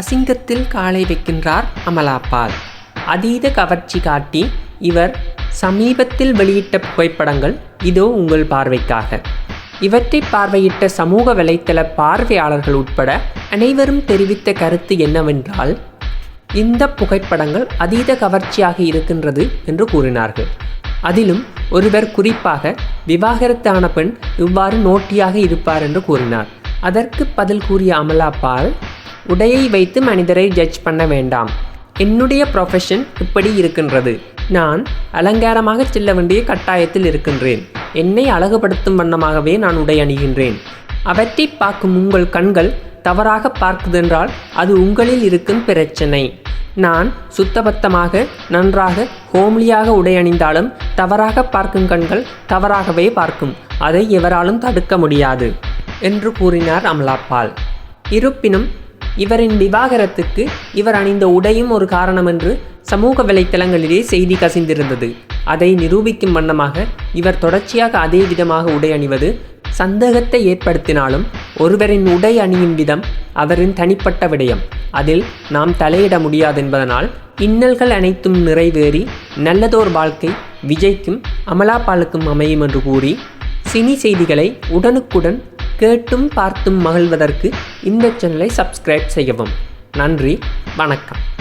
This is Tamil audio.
அசிங்கத்தில் காலை வைக்கின்றார் அமலாபால். அதீத கவர்ச்சி காட்டி இவர் சமீபத்தில் வெளியிட்ட புகைப்படங்கள் இதோ உங்கள் பார்வைக்காக. இவற்றை பார்வையிட்ட சமூக வலைத்தள பார்வையாளர்கள் உட்பட அனைவரும் தெரிவித்த கருத்து என்னவென்றால் இந்த புகைப்படங்கள் அதீத கவர்ச்சியாக இருக்கின்றது என்று கூறினார்கள். அதிலும் ஒருவர் குறிப்பாக விவாகரத்தான பெண் இவ்வாறு நோட்டியாக இருப்பார் என்று கூறினார். அதற்கு பதில் கூறிய அமலா பால் உடையை வைத்து மனிதரை ஜட்ஜ் பண்ண வேண்டாம். என்னுடைய ப்ரொஃபஷன் இப்படி இருக்கின்றது. நான் அலங்காரமாக செல்ல வேண்டிய கட்டாயத்தில் இருக்கின்றேன். என்னை அழகுபடுத்தும் வண்ணமாகவே நான் உடை அணிகின்றேன். அவற்றை பார்க்கும் உங்கள் கண்கள் தவறாக பார்க்குதென்றால் அது உங்களில் இருக்கும் பிரச்சனை. நான் சுத்தபத்தமாக நன்றாக ஹோம்லியாக உடை அணிந்தாலும் தவறாக பார்க்கும் கண்கள் தவறாகவே பார்க்கும். அதை எவராலும் தடுக்க முடியாது என்று கூறினார் அமலாபால் இருப்பினும் இவரின் விவாகரத்துக்கு இவர் அணிந்த உடையும் ஒரு காரணம் என்று சமூக வலைத்தளங்களிலே செய்தி கசிந்திருந்தது. அதை நிரூபிக்கும் வண்ணமாக இவர் தொடர்ச்சியாக அதே விதமாக உடை அணிவது சந்தேகத்தை ஏற்படுத்தினாலும் ஒருவரின் உடை அணியும் விதம் அவரின் தனிப்பட்ட விடயம். அதில் நாம் தலையிட முடியாதென்பதனால் இன்னல்கள் அனைத்தும் நிறைவேறி நல்லதோர் வாழ்க்கை விஜய்க்கும் அமலாபாலுக்கும் அமையும் என்று கூறி சினி செய்திகளை உடனுக்குடன் கேட்டும் பார்த்தும் மகிழ்வதற்கு இந்த சேனலை சப்ஸ்கிரைப் செய்யவும். நன்றி வணக்கம்.